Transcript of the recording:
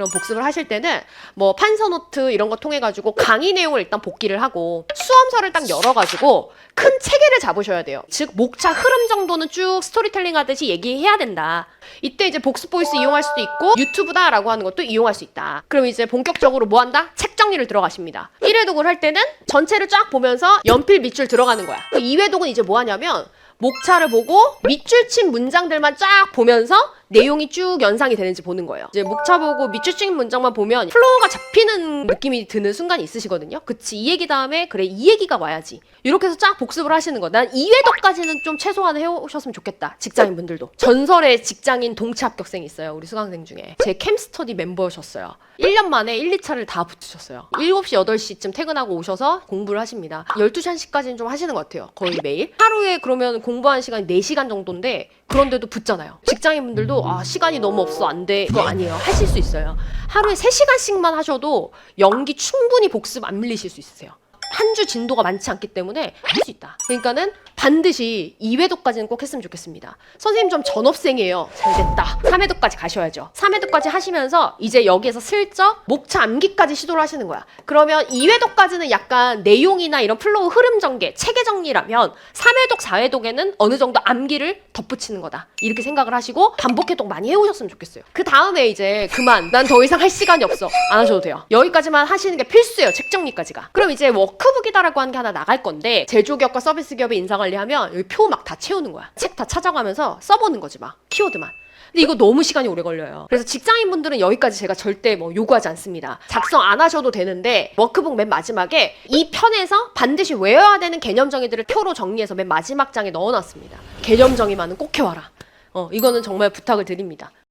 그럼 복습을 하실 때는 뭐 판서 노트 이런 거 통해 가지고 강의 내용을 일단 복기를 하고 수험서를 딱 열어 가지고 큰 체계를 잡으셔야 돼요. 즉 목차 흐름 정도는 쭉 스토리텔링 하듯이 얘기해야 된다. 이때 이제 복습 보이스 이용할 수도 있고 유튜브다라고 하는 것도 이용할 수 있다. 그럼 이제 본격적으로 뭐 한다? 책 정리를 들어가십니다. 1회독을 할 때는 전체를 쫙 보면서 연필 밑줄 들어가는 거야. 2회독은 이제 뭐 하냐면 목차를 보고 밑줄 친 문장들만 쫙 보면서 내용이 쭉 연상이 되는지 보는 거예요. 이제 목차 보고 밑줄 친 문장만 보면 플로우가 잡히는 느낌이 드는 순간이 있으시거든요. 그치 이 얘기 다음에 그래 이 얘기가 와야지. 이렇게 해서 쫙 복습을 하시는 거. 난 2회독까지는 좀 최소한 해오셨으면 좋겠다. 직장인 분들도. 전설의 직장인 동체 합격생이 있어요. 우리 수강생 중에. 제 캠스터디 멤버셨어요. 1년 만에 1, 2차를 다 붙으셨어요. 7시, 8시쯤 퇴근하고 오셔서 공부를 하십니다. 12시, 1시까지는 좀 하시는 것 같아요. 거의 매일. 하루에 그러면 공부하는 시간이 4시간 정도인데 그런데도 붙잖아요. 직장인 분들도 아 시간이 너무 없어 안 돼. 그거 아니에요. 하실 수 있어요. 하루에 3시간씩만 하셔도 연기 충분히 복습 안 밀리실 수 있으세요. 한 주 진도가 많지 않기 때문에 할 수 있다. 그러니까는 반드시 2회도까지는 꼭 했으면 좋겠습니다. 선생님 좀 전업생이에요. 잘 됐다. 3회도까지 가셔야죠. 3회도까지 하시면서 이제 여기에서 슬쩍 목차 암기까지 시도를 하시는 거야. 그러면 2회도까지는 약간 내용이나 이런 플로우 흐름 전개, 체계 정리라면 3회독, 4회독에는 어느 정도 암기를 덧붙이는 거다. 이렇게 생각을 하시고 반복 해독 많이 해오셨으면 좋겠어요. 그 다음에 이제 그만. 난 더 이상 할 시간이 없어. 안 하셔도 돼요. 여기까지만 하시는 게 필수예요. 책 정리까지가. 그럼 이제 워크북이다라고 하는 게 하나 나갈 건데 제조기업과 서비스 기업의 인사 관리하면 여기 표 막 다 채우는 거야. 책 다 찾아가면서 써보는 거지 막. 키워드만. 근데 이거 너무 시간이 오래 걸려요. 그래서 직장인분들은 여기까지 제가 절대 뭐 요구하지 않습니다. 작성 안 하셔도 되는데 워크북 맨 마지막에 이 편에서 반드시 외워야 되는 개념 정의들을 표로 정리해서 맨 마지막 장에 넣어놨습니다. 개념 정의만은 꼭 해와라. 어, 이거는 정말 부탁을 드립니다.